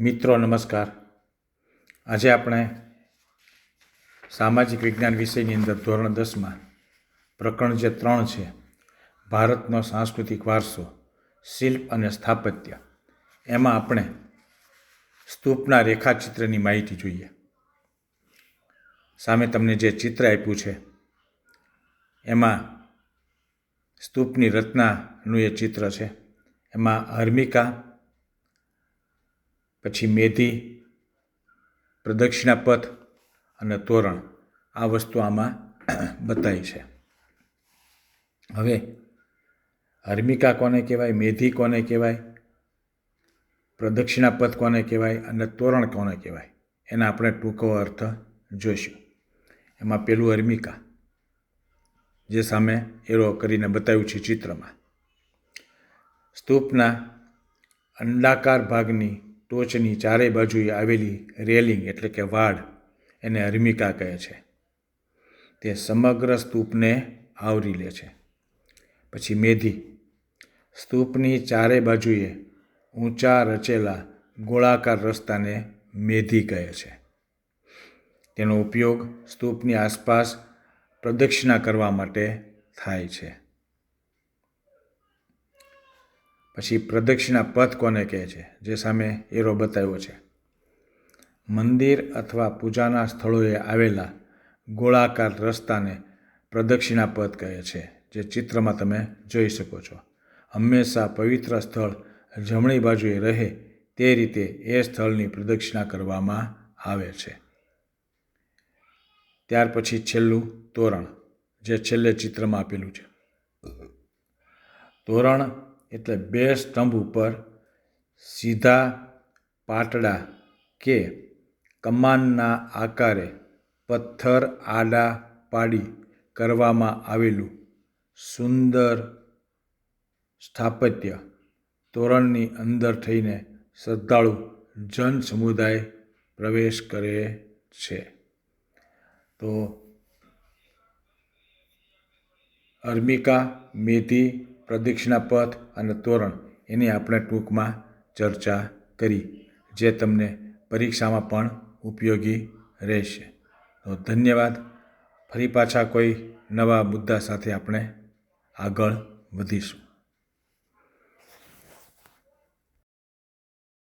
મિત્રો, નમસ્કાર. આજે આપણે સામાજિક વિજ્ઞાન વિષયની અંદર ધોરણ દસમાં પ્રકરણ જે ત્રણ છે, ભારતનો સાંસ્કૃતિક વારસો, શિલ્પ અને સ્થાપત્ય, એમાં આપણે સ્તૂપના રેખાચિત્રની માહિતી જોઈએ. સામે તમને જે ચિત્ર આપ્યું છે, એમાં સ્તૂપની રચનાનું એ ચિત્ર છે. એમાં હર્મિકા પછી મેધી પ્રદક્ષિણાપથ અને તોરણ આ વસ્તુ આમાં બતાવી છે. હવે હર્મિકા કોને કહેવાય મેધી કોને કહેવાય પ્રદક્ષિણાપથ કોને કહેવાય અને તોરણ કોને કહેવાય, એના આપણે ટૂંકો અર્થ જોઈશું. એમાં પેલું હર્મિકા, જે સામે એરો કરીને બતાવ્યું છે ચિત્રમાં. સ્તૂપના અંડાકાર ભાગની ટોચની ચારેય બાજુએ આવેલી રેલિંગ એટલે કે વાડ એને અર્મિકા કહે છે. તે સમગ્ર સ્તૂપને આવરી લે છે. પછી મેધી. સ્તૂપની ચારે બાજુએ ઊંચા રચેલા ગોળાકાર રસ્તાને મેધી કહે છે. તેનો ઉપયોગ સ્તૂપની આસપાસ પ્રદક્ષિણા કરવા માટે થાય છે. પછી પ્રદક્ષિણા પથ કોને કહે છે? જે સામે એરો બતાવ્યો છે. મંદિર અથવા પૂજાના સ્થળોએ આવેલા ગોળાકાર રસ્તાને પ્રદક્ષિણા પથ કહે છે, જે ચિત્રમાં તમે જોઈ શકો છો. હંમેશા પવિત્ર સ્થળ જમણી બાજુએ રહે તે રીતે એ સ્થળની પ્રદક્ષિણા કરવામાં આવે છે. ત્યાર પછી છેલ્લું તોરણ, જે છેલ્લે ચિત્રમાં આપેલું છે. તોરણ એટલે બે સ્તંભ ઉપર સીધા પાટડા કે કમાનના આકારે પથ્થર આડા પાડી કરવામાં આવેલું સુંદર સ્થાપત્ય તોરણની અંદર થઈને શ્રદ્ધાળુ જન સમુદાય પ્રવેશ કરે છે. તો અર્મિકા મેથી પ્રદક્ષિણા પથ અને તોરણ એની આપણે ટૂંકમાં ચર્ચા કરી, જે તમને પરીક્ષામાં પણ ઉપયોગી રહેશે. તો ધન્યવાદ. ફરી પાછા કોઈ નવા મુદ્દા સાથે આપણે આગળ વધીશું.